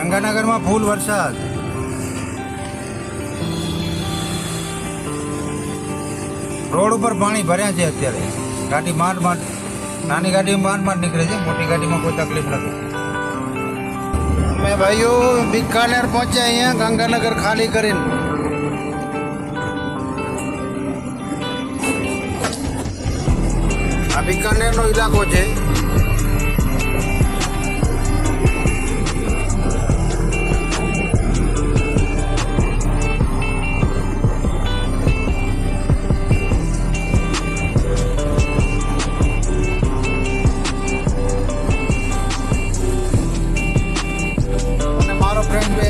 ગંગાનગરમાં ફૂલ વરસાદ રોડ ઉપર પાણી ભર્યા છે અત્યારે ગાડી માંડ માંડ નાની ગાડી માંડ માંડ નીકળે છે મોટી ગાડીમાં કોઈ તકલીફ નથી અમે ભાઈઓ બિકાનેર પહોંચ્યા અહીંયા ગંગાનગર ખાલી કરીને આ બિકાનેરનો ઇલાકો છે મારો